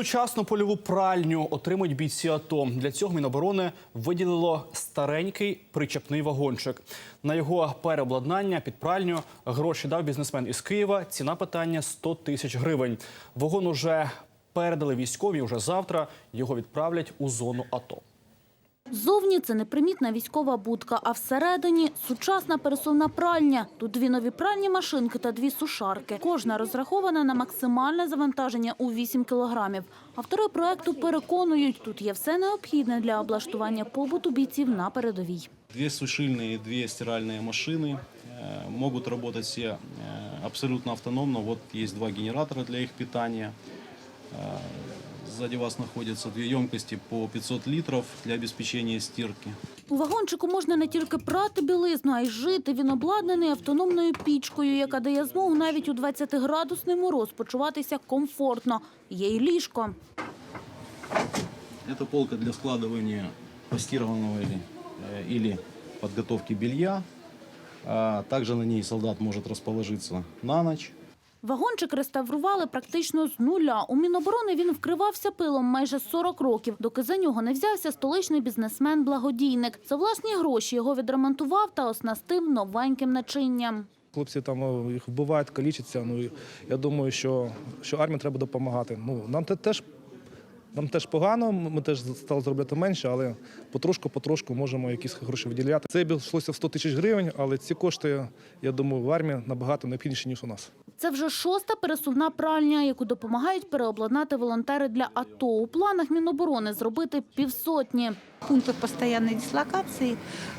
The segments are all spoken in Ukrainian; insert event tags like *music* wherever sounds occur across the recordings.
Сучасну польову пральню отримують бійці АТО. Для цього Міноборони виділило старенький причепний вагончик. На його переобладнання під пральню гроші дав бізнесмен із Києва. Ціна питання 100 тисяч гривень. Вагон уже передали військові. Уже завтра його відправлять у зону АТО. Зовні це непримітна військова будка, а всередині сучасна пересувна пральня. Тут дві нові пральні машинки та дві сушарки. Кожна розрахована на максимальне завантаження у 8 кілограмів. Автори проекту переконують, тут є все необхідне для облаштування побуту бійців на передовій. Две сушильные, две стиральные машины э, могут работать все э, абсолютно автономно. Вот есть два генератора для их питания. Э, Сзади вас находятся две емкости по 500 литров для обеспечения стирки. У вагончику можна не тільки прати білизну, а й жити. Він обладнаний автономною пічкою, яка дає змогу навіть у 20-градусний мороз почуватися комфортно. Є й ліжко. Это полка для складывания постированного или, э, или подготовки белья. А Также на ней солдат может расположиться на ночь. Вагончик реставрували практично з нуля. У Міноборони він вкривався пилом майже 40 років, доки за нього не взявся столичний бізнесмен-благодійник. За власні гроші його відремонтував та оснастив новеньким начинням. Хлопці там ну, їх вбивають, калічаться. Ну я думаю, що, що армії треба допомагати. Ну нам те теж нам теж погано. Ми теж стали заробляти менше, але потрошку-потрошку можемо якісь гроші виділяти. Це обійшлося в 100 тисяч гривень, але ці кошти, я думаю, в армії набагато необхідніші ніж у нас. Це вже шоста пересувна пральня, яку допомагають переобладнати волонтери для АТО. У планах Міноборони зробити півсотні. В пунктах постоянной дислокации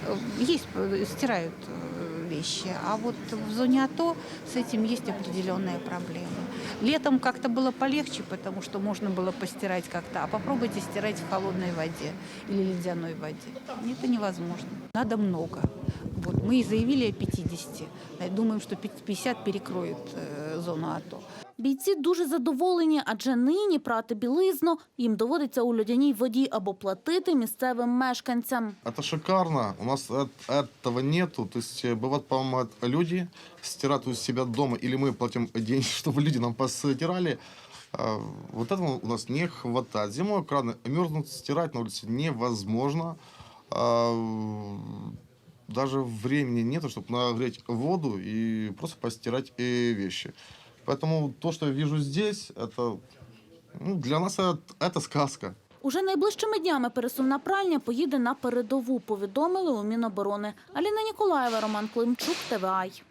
э, есть, э, стирают э, вещи, а вот в зоне АТО с этим есть определенные проблемы. Летом как-то было полегче, потому что можно было постирать как-то, а попробуйте стирать в холодной воде или ледяной воде. Это невозможно. Надо много. Вот мы и заявили о 50. Думаем, что 50 перекроет э, зону АТО. Бійці дуже задоволені, адже нині прати білизну їм доводиться у льодяній воді або платити місцевим мешканцям. Это шикарно. У нас эт- этого нету. То есть э, бывает, по-моему, люди стирают у себя дома, или мы платим деньги, чтобы *laughs* люди нам постирали. А, Вот этого у нас не хватает. Зимой краны мерзнут, стирать на улице невозможно. А, Даже времени нету, чтобы нагреть воду и просто постирать э, вещи. Поэтому то, что я вижу здесь, это ну, для нас это, это сказка. Уже найближчими днями пересувна пральня поїде на передову, повідомили у Міноборони. Аліна Ніколаєва, Роман Климчук, ТВАЙ.